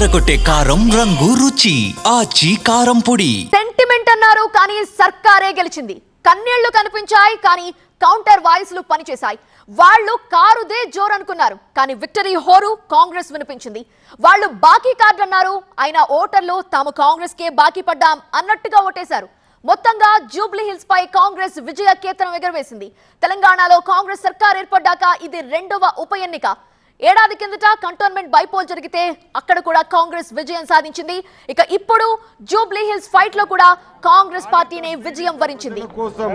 ఎర్రగొట్టే కారం రంగు రుచి ఆచి కారం పొడి. సెంటిమెంట్ అన్నారు కానీ సర్కారే గెలిచింది. కన్నీళ్ళు కనిపించాయి కానీ కౌంటర్ వాయిస్లు పనిచేశాయి. వాళ్ళు కారుదే జోరు అనుకున్నారు కానీ విక్టరీ హోరు కాంగ్రెస్ వినిపించింది. వాళ్ళు బాకీ కార్డు అన్నారు అయినా ఓటర్లు తాము కాంగ్రెస్ కే బాకీ పడ్డాం అన్నట్టుగా ఓటేశారు. మొత్తంగా జూబ్లీ హిల్స్ పై కాంగ్రెస్ విజయ కేతనం ఎగరవేసింది. తెలంగాణలో కాంగ్రెస్ సర్కార్ ఏర్పడ్డాక ఇది రెండవ ఉప ఎన్నిక. ఏడాది కిందట కంటోన్మెంట్ బైపోల్ జరిగితే అక్కడ కూడా కాంగ్రెస్ విజయం సాధించింది. ఇక ఇప్పుడు జూబ్లీ హిల్స్ ఫైట్లో కూడా కాంగ్రెస్ పార్టీనే విజయం వరించింది. కోసం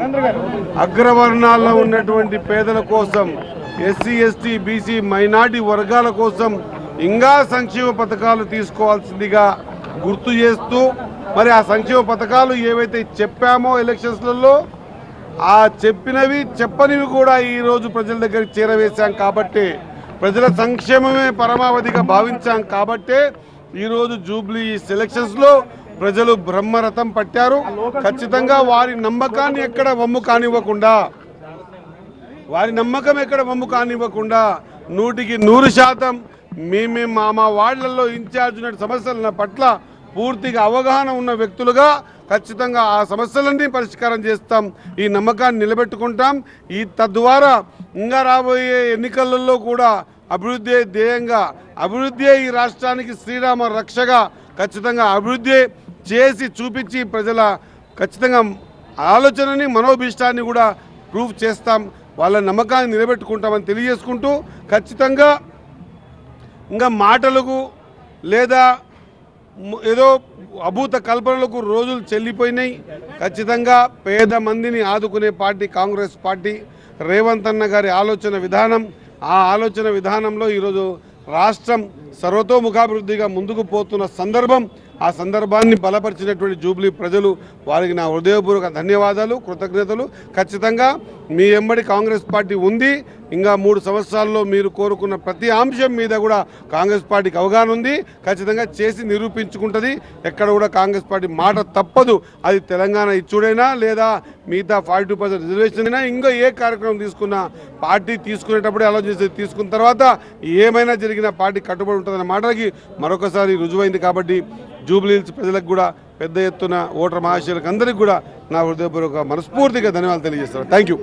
అగ్రవర్ణాల్లో ఉన్నటువంటి పేదల కోసం ఎస్సీ ఎస్టీ బీసీ మైనార్టీ వర్గాల కోసం ఇంకా సంక్షేమ పథకాలు తీసుకోవాల్సిందిగా గుర్తు చేస్తూ మరి ఆ సంక్షేమ పథకాలు ఏవైతే చెప్పామో ఎలక్షన్స్లలో ఆ చెప్పినవి చెప్పనివి కూడా ఈరోజు ప్రజల దగ్గరికి చేరవేశాం కాబట్టి ప్రజల సంక్షేమమే పరమావధిగా భావించాం కాబట్టే ఈరోజు జూబ్లీ సెలక్షన్స్లో ప్రజలు బ్రహ్మరథం పట్టారు. ఖచ్చితంగా వారి నమ్మకాన్ని ఎక్కడ వమ్ము కానివ్వకుండా వారి నమ్మకం ఎక్కడ వమ్ము కానివ్వకుండా నూటికి నూరు శాతం మేమే మా మా వార్డులలో ఇన్ఛార్జ్ ఉన్న సమస్యల పట్ల పూర్తిగా అవగాహన ఉన్న వ్యక్తులుగా ఖచ్చితంగా ఆ సమస్యలన్నీ పరిష్కారం చేస్తాం. ఈ నమ్మకాన్ని నిలబెట్టుకుంటాం. ఈ తద్వారా ఇంకా రాబోయే ఎన్నికలలో కూడా అభివృద్ధి ధ్యేయంగా అభివృద్ధి ఈ రాష్ట్రానికి శ్రీరామ రక్షగా ఖచ్చితంగా అభివృద్ధి చేసి చూపించి ప్రజల ఖచ్చితంగా ఆలోచనని మనోభీష్టాన్ని కూడా ప్రూఫ్ చేస్తాం. వాళ్ళ నమ్మకాన్ని నిలబెట్టుకుంటామని తెలియజేసుకుంటూ ఖచ్చితంగా ఇంకా మాటలకు లేదా ఏదో అభూత కల్పనలకు రోజులు చెల్లిపోయినాయి. ఖచ్చితంగా పేద మందిని ఆదుకునే పార్టీ కాంగ్రెస్ పార్టీ. రేవంత్ అన్న గారి ఆలోచన విధానం ఆ ఆలోచన విధానంలో ఈరోజు రాష్ట్రం సర్వతోముఖాభివృద్ధిగా ముందుకు పోతున్న సందర్భం ఆ సందర్భాన్ని బలపరిచినటువంటి జూబ్లీ ప్రజలు వారికి నా హృదయపూర్వక ధన్యవాదాలు కృతజ్ఞతలు. ఖచ్చితంగా మీ ఎంబడి కాంగ్రెస్ పార్టీ ఉంది. ఇంకా మూడు సంవత్సరాల్లో మీరు కోరుకున్న ప్రతి అంశం మీద కూడా కాంగ్రెస్ పార్టీకి అవగాహన ఉంది. ఖచ్చితంగా చేసి నిరూపించుకుంటుంది. ఎక్కడ కూడా కాంగ్రెస్ పార్టీ మాట తప్పదు. అది తెలంగాణ ఇచ్చుడైనా లేదా మిగతా ఫార్టీ టూ పర్సెంట్ రిజర్వేషన్ అయినా ఇంకా ఏ కార్యక్రమం తీసుకున్నా పార్టీ తీసుకునేటప్పుడే ఆలోచించి తీసుకున్న తర్వాత ఏమైనా జరిగిన పార్టీ కట్టుబడి ఉంటుందన్న మాటలకి మరొకసారి రుజువైంది కాబట్టి జూబ్లీహిల్స్ ప్రజలకు కూడా పెద్ద ఎత్తున ఓటర్ మహాశయులకు అందరికీ కూడా నా హృదయపూర్వక మనస్ఫూర్తిగా ధన్యవాదాలు తెలియజేస్తాను థ్యాంక్ యూ